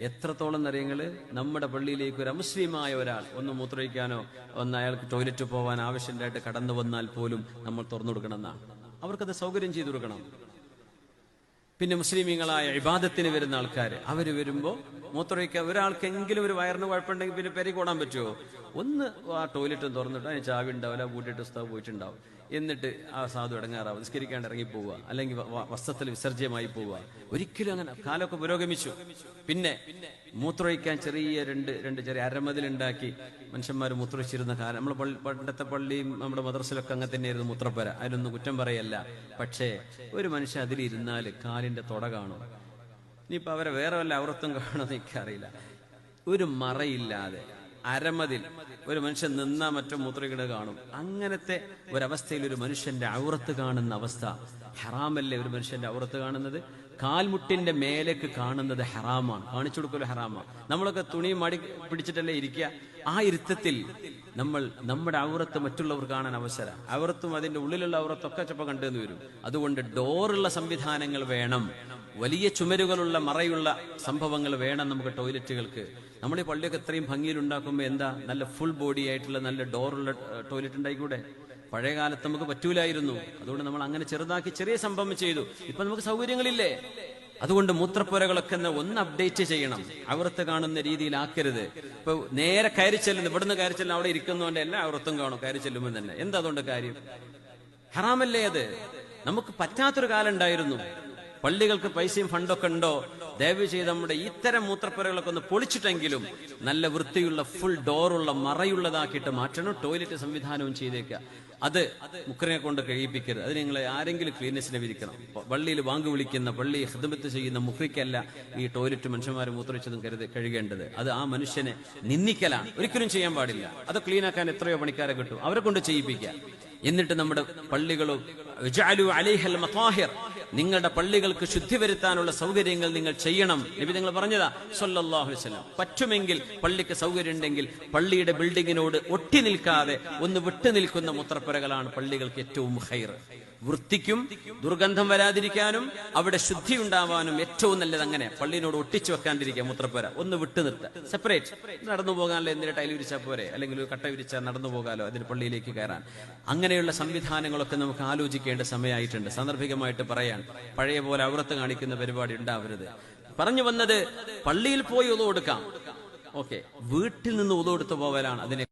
എത്രത്തോളം എന്നറിയങ്ങൾ നമ്മുടെ പള്ളിയിലേക്ക് ഒരു അമുസ്ലിമായ ഒരാൾ ഒന്ന് മൂത്രയിക്കാനോ ഒന്ന് അയാൾക്ക് ടോയ്ലറ്റ് പോകാൻ ആവശ്യമായിട്ട് കടന്നു വന്നാൽ പോലും നമ്മൾ തുറന്നു കൊടുക്കണം എന്നാണ്. അവർക്കത് സൗകര്യം ചെയ്തു കൊടുക്കണം. പിന്നെ മുസ്ലിമീങ്ങളായ ഇബാദത്തിന് വരുന്ന ആൾക്കാർ അവർ വരുമ്പോൾ മൂത്രമൊഴിക്കുക ഒരാൾക്കെങ്കിലും ഒരു വയറിന് കുഴപ്പമുണ്ടെങ്കിൽ പിന്നെ പെരി കൂടാൻ പറ്റുമോ ഒന്ന് ആ ടോയ്ലറ്റ് തുറന്നിട്ട് അതിന് ചാവി ഉണ്ടാവില്ല കൂട്ടിയിട്ട് ഉസ്താവ് പോയിട്ടുണ്ടാവും. എന്നിട്ട് ആ സാധു ഇടങ്ങാറാവും. നിസ്കരിക്കാണ്ട് ഇറങ്ങി പോവുക. അല്ലെങ്കിൽ വസ്ത്രത്തിൽ വിസർജ്യമായി പോവുക. ഒരിക്കലും അങ്ങനെ കാലമൊക്കെ പുരോഗമിച്ചു. പിന്നെ മൂത്രൊഴിക്കാൻ ചെറിയ രണ്ട് രണ്ട് ചെറിയ അരമതിലുണ്ടാക്കി മനുഷ്യന്മാർ മൂത്രൊഴിച്ചിരുന്ന കാലം. നമ്മൾ പണ്ടത്തെ പള്ളിയും നമ്മുടെ മദ്രസിലൊക്കെ അങ്ങനെ തന്നെയായിരുന്നു മൂത്രപ്പര. അതിലൊന്നും കുറ്റം പറയല്ല. പക്ഷേ ഒരു മനുഷ്യൻ അതിലിരുന്നാൽ കാലിന്റെ തുട കാണും. ഇനിയിപ്പോൾ അവരെ വേറെ വല്ല ഔറത്തും കാണുമെന്ന് എനിക്കറിയില്ല. ഒരു മറയില്ലാതെ അരമതിൽ ഒരു മനുഷ്യൻ നിന്നാ മറ്റോ മൂത്രകിട കാണും. അങ്ങനത്തെ ഒരവസ്ഥയിൽ ഒരു മനുഷ്യന്റെ ഔറത്ത് കാണുന്ന അവസ്ഥ ഹറാമല്ലേ ഒരു മനുഷ്യന്റെ ഔറത്ത് കാണുന്നത്? കാൽമുട്ടിന്റെ മേലേക്ക് കാണുന്നത് ഹറാമാണ്. കാണിച്ചു കൊടുക്കൊരു ഹറാമാണ് നമ്മളൊക്കെ തുണി മടി പിടിച്ചിട്ടല്ലേ ഇരിക്കുക? ആ ഇരുത്തത്തിൽ നമ്മൾ നമ്മുടെ ഔറത്ത് മറ്റുള്ളവർ കാണാൻ അവസരം. ഔറത്തും അതിന്റെ ഉള്ളിലുള്ള ഔറത്തൊക്കെ ചിലപ്പോൾ കണ്ടെന്ന് വരും അതുകൊണ്ട് ഡോറുള്ള സംവിധാനങ്ങൾ വേണം. വലിയ ചുമരുകളുള്ള മറയുള്ള സംഭവങ്ങൾ വേണം നമുക്ക് ടോയ്ലറ്റുകൾക്ക്. നമ്മൾ ഈ പള്ളിയൊക്കെ ഇത്രയും ഭംഗിയിൽ ഉണ്ടാക്കുമ്പോൾ എന്താ നല്ല ഫുൾ ബോഡി ആയിട്ടുള്ള നല്ല ഡോറുള്ള ടോയ്ലറ്റ് ഉണ്ടായിക്കൂടെ? പഴയ കാലത്ത് നമുക്ക് പറ്റൂലായിരുന്നു. അതുകൊണ്ട് നമ്മൾ അങ്ങനെ ചെറുതാക്കി ചെറിയ സംഭവം ചെയ്തു. ഇപ്പൊ നമുക്ക് സൗകര്യങ്ങളില്ലേ? അതുകൊണ്ട് മൂത്രപ്പുരകളൊക്കെ ഒന്ന് ഒന്ന് അപ്ഡേറ്റ് ചെയ്യണം. അവർത്ത് കാണുന്ന രീതിയിലാക്കരുത്. ഇപ്പൊ നേരെ കയറി ചെല്ലുന്നു ഇവിടുന്ന് കയറി ചെല്ലുന്ന അവിടെ ഇരിക്കുന്നതുകൊണ്ട് എല്ലാ അവർത്തും കാണും കയറി ചെല്ലുമ്പോൾ തന്നെ. എന്താ അതുകൊണ്ട് കാര്യം? ഹറാമല്ലേ അത്? നമുക്ക് പറ്റാത്തൊരു കാലം ഉണ്ടായിരുന്നു. പള്ളികൾക്ക് പൈസയും ഫണ്ടൊക്കെ ഉണ്ടോ? ദയവ് ചെയ്ത് നമ്മുടെ ഇത്തരം മൂത്രപ്പുരകളൊക്കെ ഒന്ന് പൊളിച്ചിട്ടെങ്കിലും നല്ല വൃത്തിയുള്ള ഫുൾ ഡോറുള്ള മറയുള്ളതാക്കിയിട്ട് മാറ്റണം ടോയ്ലറ്റ് സംവിധാനവും ചെയ്തേക്കുക. അത് മുക്കറിനെ കൊണ്ട് കഴിയിപ്പിക്കരുത്. അത് നിങ്ങളെ ആരെങ്കിലും ക്ലീനസിനെ വിരിക്കണം പ- പള്ളിയിൽ വാങ്ങു വിളിക്കുന്ന പള്ളി ഹൃദമത്ത് ചെയ്യുന്ന മുഖ്രിക്കല്ല ഈ ടോയ്ലറ്റ് മനുഷ്യന്മാർ മൂത്രവെച്ചതും കരുത് കഴുകേണ്ടത്. അത് ആ മനുഷ്യനെ നിന്ദിക്കലാണ്. ഒരിക്കലും ചെയ്യാൻ പാടില്ല. അത് ക്ലീനാക്കാൻ എത്രയോ പണിക്കാരെ കിട്ടും. അവരെ കൊണ്ട് ചെയ്യിപ്പിക്കുക. എന്നിട്ട് നമ്മുടെ പള്ളികളും നിങ്ങളുടെ പള്ളികൾക്ക് ശുദ്ധി വരുത്താനുള്ള സൗകര്യങ്ങൾ നിങ്ങൾ ചെയ്യണം. നബി നിങ്ങൾ പറഞ്ഞതാ സല്ലല്ലാഹു അലൈഹി വസല്ലം. പറ്റുമെങ്കിൽ പള്ളിക്ക് സൗകര്യം ഉണ്ടെങ്കിൽ പള്ളിയുടെ ബിൽഡിങ്ങിനോട് ഒട്ടി നിൽക്കാതെ ഒന്ന് വിട്ടു നിൽക്കുന്ന മുത്രപ്പുരകളാണ് പള്ളികൾക്ക് ഏറ്റവും ഹൈർ. വൃത്തിക്കും ദുർഗന്ധം വരാതിരിക്കാനും അവിടെ ശുദ്ധി ഉണ്ടാവാനും ഏറ്റവും നല്ലത് അങ്ങനെ പള്ളിനോട് ഒട്ടിച്ചു വെക്കാണ്ടിരിക്കുക മൂത്രപ്പുര. ഒന്ന് വിട്ടു നിർത്തുക. സെപ്പറേറ്റ് നടന്നു പോകാനല്ലോ എന്തിനാ ടൈൽ വിരിച്ചാൽ പോരെ? അല്ലെങ്കിൽ ഒരു കട്ട വിരിച്ചാൽ നടന്നു പോകാലോ അതിന് പള്ളിയിലേക്ക് കയറാൻ? അങ്ങനെയുള്ള സംവിധാനങ്ങളൊക്കെ നമുക്ക് ആലോചിക്കേണ്ട സമയമായിട്ടുണ്ട്. സാന്ദർഭികമായിട്ട് പറയാൻ പഴയ പോലെ ഔറത്ത് കാണിക്കുന്ന പരിപാടി ഉണ്ടാവരുത്. പറഞ്ഞു വന്നത് പള്ളിയിൽ പോയി ഒതു കൊടുക്കാം ഓക്കെ വീട്ടിൽ നിന്ന് ഒതു കൊടുത്തു പോവലാണ് അതിനെ